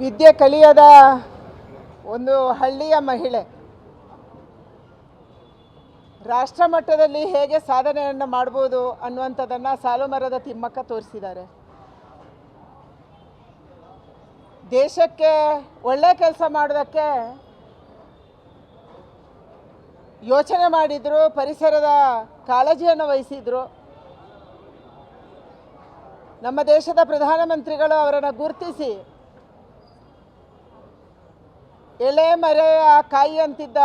ವಿದ್ಯೆ ಕಲಿಯದ ಒಂದು ಹಳ್ಳಿಯ ಮಹಿಳೆ. ರಾಷ್ಟ್ರ ಮಟ್ಟದಲ್ಲಿ ಹೇಗೆ ಸಾಧನೆಯನ್ನು ಮಾಡ್ಬೋದು ಅನ್ನುವಂಥದ್ದನ್ನು ಸಾಲುಮರದ ತಿಮ್ಮಕ್ಕ ತೋರಿಸಿದ್ದಾರೆ. ದೇಶಕ್ಕೆ ಒಳ್ಳೆ ಕೆಲಸ ಮಾಡೋದಕ್ಕೆ ಯೋಚನೆ ಮಾಡಿದರು, ಪರಿಸರದ ಕಾಳಜಿಯನ್ನು ವಹಿಸಿದರು. ನಮ್ಮ ದೇಶದ ಪ್ರಧಾನಮಂತ್ರಿಗಳು ಅವರನ್ನು ಗುರುತಿಸಿ ಎಳೆ ಮರೆಯ ಕಾಯಿ ಅಂತಿದ್ದ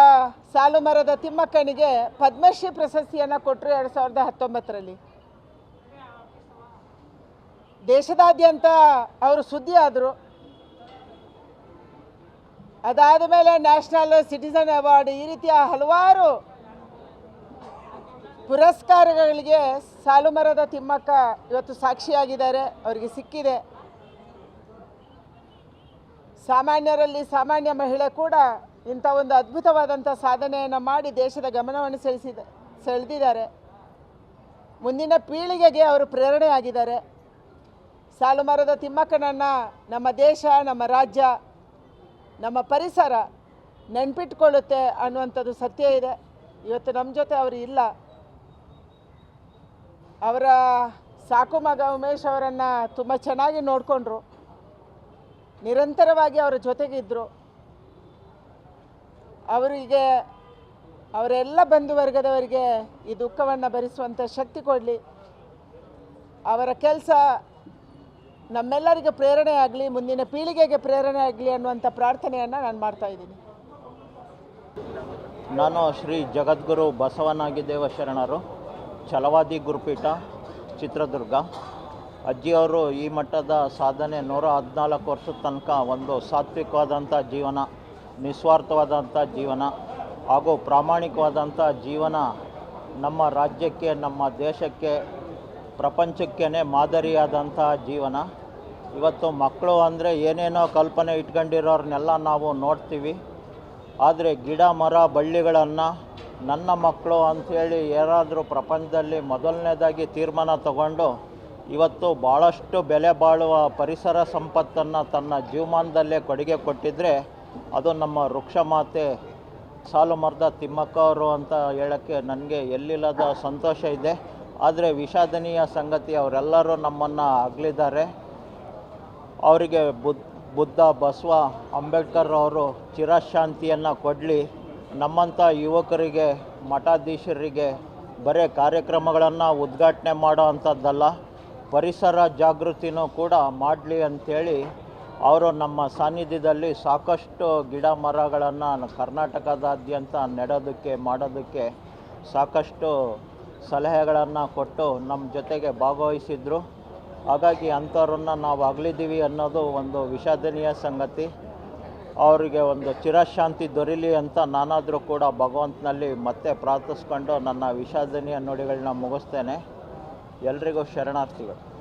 ಸಾಲು ಮರದ ತಿಮ್ಮಕ್ಕನಿಗೆ ಪದ್ಮಶ್ರೀ ಪ್ರಶಸ್ತಿಯನ್ನು ಕೊಟ್ಟರು ಎರಡು ಸಾವಿರದ ಹತ್ತೊಂಬತ್ತರಲ್ಲಿ. ದೇಶದಾದ್ಯಂತ ಅವರು ಸುದ್ದಿ ಆದರು. ಅದಾದ ಮೇಲೆ ನ್ಯಾಷನಲ್ ಸಿಟಿಸನ್ ಅವಾರ್ಡ್ ಈ ರೀತಿಯ ಹಲವಾರು ಪುರಸ್ಕಾರಗಳಿಗೆ ಸಾಲುಮರದ ತಿಮ್ಮಕ್ಕ ಇವತ್ತು ಸಾಕ್ಷಿಯಾಗಿದ್ದಾರೆ, ಅವರಿಗೆ ಸಿಕ್ಕಿದೆ. ಸಾಮಾನ್ಯರಲ್ಲಿ ಸಾಮಾನ್ಯ ಮಹಿಳೆ ಕೂಡ ಇಂಥ ಒಂದು ಅದ್ಭುತವಾದಂಥ ಸಾಧನೆಯನ್ನು ಮಾಡಿ ದೇಶದ ಗಮನವನ್ನು ಸೆಳೆಸಿದ, ಸೆಳೆದಿದ್ದಾರೆ. ಮುಂದಿನ ಪೀಳಿಗೆಗೆ ಅವರು ಪ್ರೇರಣೆಯಾಗಿದ್ದಾರೆ. ಸಾಲುಮರದ ತಿಮ್ಮಕ್ಕನನ್ನು ನಮ್ಮ ದೇಶ, ನಮ್ಮ ರಾಜ್ಯ, ನಮ್ಮ ಪರಿಸರ ನೆನ್ಪಿಟ್ಕೊಳ್ಳುತ್ತೆ ಅನ್ನುವಂಥದ್ದು ಸತ್ಯ ಇದೆ. ಇವತ್ತು ನಮ್ಮ ಜೊತೆ ಅವರು ಇಲ್ಲ. ಅವರ ಸಾಕು ಮಗ ಉಮೇಶ್ ಅವರನ್ನು ತುಂಬ ಚೆನ್ನಾಗಿ ನೋಡಿಕೊಂಡ್ರು. ನಿರಂತರವಾಗಿ ಅವರ ಜೊತೆಗಿದ್ದರು ಅವರಿಗೆ ಅವರೆಲ್ಲ ಬಂಧು ವರ್ಗದವರಿಗೆ ಈ ದುಃಖವನ್ನು ಭರಿಸುವಂಥ ಶಕ್ತಿ ಕೊಡಲಿ. ಅವರ ಕೆಲಸ ನಮ್ಮೆಲ್ಲರಿಗೆ ಪ್ರೇರಣೆ ಆಗಲಿ, ಮುಂದಿನ ಪೀಳಿಗೆಗೆ ಪ್ರೇರಣೆ ಆಗಲಿ ಅನ್ನುವಂಥ ಪ್ರಾರ್ಥನೆಯನ್ನು ನಾನು ಮಾಡ್ತಾ ಇದ್ದೀನಿ. ನಾನು ಶ್ರೀ ಜಗದ್ಗುರು ಬಸವನಾಗಿದೇವ ಶರಣರು ಛಲವಾದಿ ಗುರುಪೀಠ, ಚಿತ್ರದುರ್ಗ. ಅಜ್ಜಿಯವರು ಈ ಮಟ್ಟದ ಸಾಧನೆ ನೂರ ಹದಿನಾಲ್ಕು ವರ್ಷದ ತನಕ ಒಂದು ಸಾತ್ವಿಕವಾದಂಥ ಜೀವನ, ನಿಸ್ವಾರ್ಥವಾದಂಥ ಜೀವನ ಹಾಗೂ ಪ್ರಾಮಾಣಿಕವಾದಂಥ ಜೀವನ ನಮ್ಮ ರಾಜ್ಯಕ್ಕೆ, ನಮ್ಮ ದೇಶಕ್ಕೆ ಪ್ರಪಂಚಕ್ಕೇ ಮಾದರಿಯಾದಂಥ ಜೀವನ. ಇವತ್ತು ಮಕ್ಕಳು ಅಂದರೆ ಏನೇನೋ ಕಲ್ಪನೆ ಇಟ್ಕೊಂಡಿರೋರನ್ನೆಲ್ಲ ನಾವು ನೋಡ್ತೀವಿ. ಆದರೆ ಗಿಡ, ಮರ, ಬಳ್ಳಿಗಳನ್ನು ನನ್ನ ಮಕ್ಕಳು ಅಂಥೇಳಿ ಯಾರಾದರೂ ಪ್ರಪಂಚದಲ್ಲಿ ಮೊದಲನೇದಾಗಿ ತೀರ್ಮಾನ ತಗೊಂಡು ಇವತ್ತು ಭಾಳಷ್ಟು ಬೆಲೆ ಬಾಳುವ ಪರಿಸರ ಸಂಪತ್ತನ್ನು ತನ್ನ ಜೀವಮಾನದಲ್ಲೇ ಕೊಡುಗೆ ಕೊಟ್ಟಿದ್ದರೆ ಅದು ನಮ್ಮ ವೃಕ್ಷ ಮಾತೆ ಸಾಲು ಮರದ ತಿಮ್ಮಕ್ಕ ಅವರು ಅಂತ ಹೇಳೋಕ್ಕೆ ನನಗೆ ಎಲ್ಲಿಲ್ಲದ ಸಂತೋಷ ಇದೆ. ಆದರೆ ವಿಷಾದನೀಯ ಸಂಗತಿ ಅವರೆಲ್ಲರೂ ನಮ್ಮನ್ನು ಅಗಲಿದ್ದಾರೆ. ಅವರಿಗೆ ಬುದ್ಧ ಬುದ್ಧ ಬಸವ ಅಂಬೇಡ್ಕರ್ ಅವರು ಚಿರಶಾಂತಿಯನ್ನು ಕೊಡಲಿ. ನಮ್ಮಂಥ ಯುವಕರಿಗೆ, ಮಠಾಧೀಶರಿಗೆ ಬರೇ ಕಾರ್ಯಕ್ರಮಗಳನ್ನು ಉದ್ಘಾಟನೆ ಮಾಡೋ ಅಂಥದ್ದಲ್ಲ. ಪರಿಸರ ಜಾಗೃತಿನೂ ಕೂಡ ಮಾಡಲಿ ಅಂಥೇಳಿ ಅವರು ನಮ್ಮ ಸಾನ್ನಿಧ್ಯದಲ್ಲಿ ಸಾಕಷ್ಟು ಗಿಡ ಮರಗಳನ್ನು ಕರ್ನಾಟಕದಾದ್ಯಂತ ನೆಡೋದಕ್ಕೆ, ಮಾಡೋದಕ್ಕೆ ಸಾಕಷ್ಟು ಸಲಹೆಗಳನ್ನು ಕೊಟ್ಟು ನಮ್ಮ ಜೊತೆಗೆ ಭಾಗವಹಿಸಿದ್ರು. ಹಾಗಾಗಿ ಅಂಥವ್ರನ್ನ ನಾವು ಅಗಲಿದ್ದೀವಿ ಅನ್ನೋದು ಒಂದು ವಿಷಾದನೀಯ ಸಂಗತಿ. ಅವರಿಗೆ ಒಂದು ಚಿರಶಾಂತಿ ದೊರೀಲಿ ಅಂತ ನಾನಾದರೂ ಕೂಡ ಭಗವಂತನಲ್ಲಿ ಮತ್ತೆ ಪ್ರಾರ್ಥಿಸ್ಕೊಂಡು ನನ್ನ ವಿಷಾದನೀಯ ನುಡಿಗಳನ್ನ ಮುಗಿಸ್ತೇನೆ. ಎಲ್ರಿಗೂ ಶರಣಾರ್ಥಿಗಳು.